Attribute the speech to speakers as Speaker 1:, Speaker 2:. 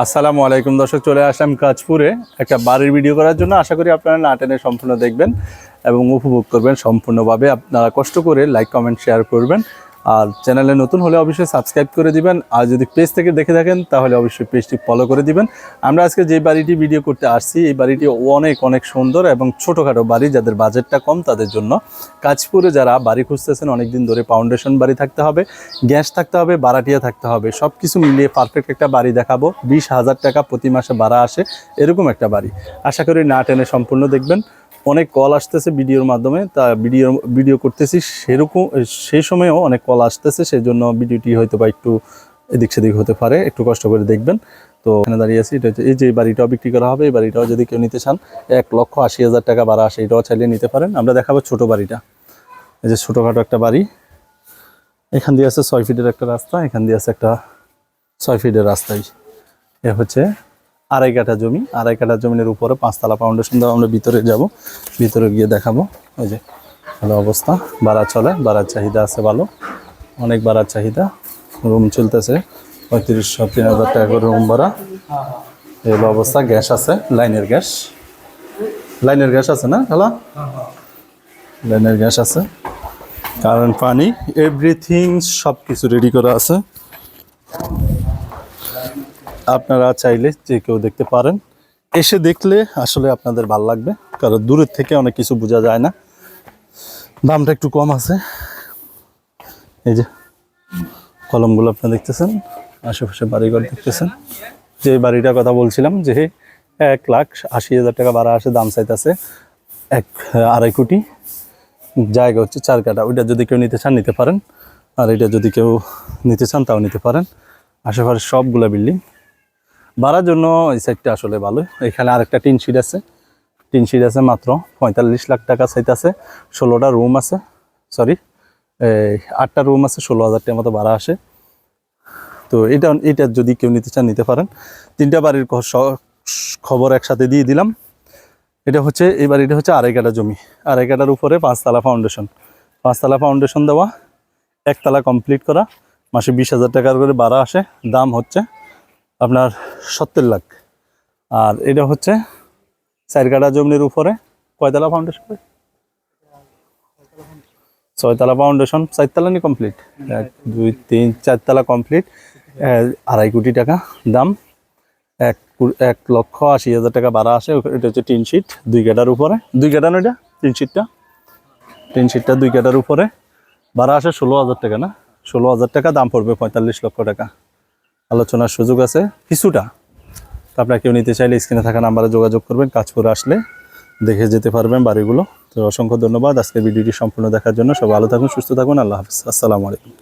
Speaker 1: আসসালামু আলাইকুম দর্শক, চলে আসলাম কাজপুরে একটা বাড়ির ভিডিও করার জন্য আশা করি আপনারা নাটেনে সম্পূর্ণ দেখবেন এবং উপভোগ করবেন সম্পূর্ণভাবে। আপনারা কষ্ট করে লাইক কমেন্ট শেয়ার করবেন। আর চ্যানেলে নতুন হলে অবশ্যই সাবস্ক্রাইব করে দিবেন। আর যদি পেজ থেকে দেখে থাকেন, তাহলে অবশ্যই পেজটি ফলো করে দিবেন। আমরা আজকে যে বাড়িটি ভিডিও করতে আসছি, এই বাড়িটি অনেক অনেক সুন্দর এবং ছোটোখাটো বাড়ি, যাদের বাজেটটা কম তাদের জন্য। কাজপুরে যারা বাড়ি খুঁজতেছেন, অনেকদিন ধরে ফাউন্ডেশন বাড়ি থাকতে হবে, গ্যাস থাকতে হবে, বারাটিয়া থাকতে হবে। সব কিছু মিলিয়ে পারফেক্ট একটা বাড়ি দেখাবো। বিশ হাজার টাকা প্রতি মাসে ভাড়া আসে, এরকম একটা বাড়ি। আশা করি না টেনে সম্পূর্ণ দেখবেন। অনেক কল আসতেছে ভিডিওর মাধ্যমে, তা ভিডিও ভিডিও করতেছি সেরকম সেই সময়েও অনেক কল আসতেছে সেই জন্য ভিডিওটি হয়তো বা একটু এদিক সেদিক হতে পারে, একটু কষ্ট করে দেখবেন। তো এখানে দাঁড়িয়ে আছি, এটা হচ্ছে এই যে বাড়িটাও বিক্রি করা হবে, এই বাড়িটাও যদি কেউ নিতে চান, এক লক্ষ আশি হাজার টাকা ভাড়া আসে, এটাও চাইলে নিতে পারেন। আমরা দেখাবো ছোট বাড়িটা। এই যে ছোটোখাটো একটা বাড়ি। এখান দিয়ে আছে ছয় ফিটের একটা রাস্তা, এখান দিয়ে আছে একটা ছয় ফিটের রাস্তায়। এ হচ্ছে আড়াই কাঠা জমি, আড়াই কাঠা জমির উপরে পাঁচতলা ফাউন্ডেশন দেওয়া আমরা ভিতরে যাব। ভিতরে গিয়ে দেখাবো ওই যে ভালো অবস্থা। বাড়া চলে বাড়ার চাহিদা আছে ভালো। অনেক বাড়ার চাহিদা। রুম চলতেছে পঁয়ত্রিশশো তিন হাজার টাকা করে রুম ভাড়া। এই অবস্থা, গ্যাস আছে, লাইনের গ্যাস। লাইনের গ্যাস আছে না হ্যালো লাইনের গ্যাস আছে। কারণ পানি এভরিথিং সব কিছু রেডি করা আছে। আপনারা চাইলে যে কেউ দেখতে পারেন। এসে দেখলে আসলে আপনাদের ভালো লাগবে, কারণ দূরের থেকে অনেক কিছু বোঝা যায় না। দামটা একটু কম আছে। এই যে কলমগুলো আপনারা দেখতেছেন, আশেপাশে বাড়িঘর দেখতেছেন। যে বাড়িটার কথা বলছিলাম যে এক লাখ আশি হাজার টাকা ভাড়া আসে, দাম চাইতেছে এক, আড়াই কোটি। জায়গা হচ্ছে চার কাটা ওইটা যদি কেউ নিতে চান, নিতে পারেন। আর এটা যদি কেউ নিতে চান, তাও নিতে পারেন। আশেপাশে সবগুলা বিল্ডিং ভাড়ার জন্য এই সাইডটা আসলে ভালো। এখানে আরেকটা টিন শিট আছে। টিন শিট আছে মাত্র পঁয়তাল্লিশ লাখ টাকা সাইট আছে। ষোলোটা রুম আছে। সরি আটটা রুম আছে, ষোলো হাজার টাকার মতো ভাড়া আসে। তো এটা এটা যদি কেউ নিতে চান, নিতে পারেন। তিনটা বাড়ির খবর একসাথে দিয়ে দিলাম। এটা হচ্ছে, এই বাড়িটা হচ্ছে আড়াই কাটা জমি। আড়াই কাটার উপরে পাঁচতলা ফাউন্ডেশন পাঁচতলা ফাউন্ডেশন দেওয়া, একতলা কমপ্লিট করা। মাসে বিশ হাজার টাকার করে ভাড়া আসে। দাম হচ্ছে আপনার সত্তর লাখ। আর এটা হচ্ছে চার কাটা জমির উপরে কয়তলা ফাউন্ডেশন ছয়তলা ফাউন্ডেশন চারতলা নি কমপ্লিট এক, দুই, তিন, চারতলা কমপ্লিট আড়াই কোটি টাকা দাম। এক এক লক্ষ আশি হাজার টাকা ভাড়া আসে এটা হচ্ছে টিন শিট দুই কাটার উপরে। দুই কাটা না এটা? টিন শিটটা টিন শিটটা দুই কাটার উপরে। ভাড়া আসে ষোলো হাজার টাকা না? ষোলো হাজার টাকা, দাম পড়বে পঁয়তাল্লিশ লক্ষ টাকা। আলোচনার সুযোগ আছে কিছুটা। তো আপনারা কেউ নিতে চাইলে স্ক্রিনে থাকা নাম্বারে যোগাযোগ করবেন, কাজ করে আসলে দেখে যেতে পারবেন বাড়িগুলো। তো অসংখ্য ধন্যবাদ, আজকের ভিডিওটি সম্পূর্ণ দেখার জন্য। সব ভালো থাকুন, সুস্থ থাকুন, আল্লাহ হাফিজ। আসসালামু আলাইকুম।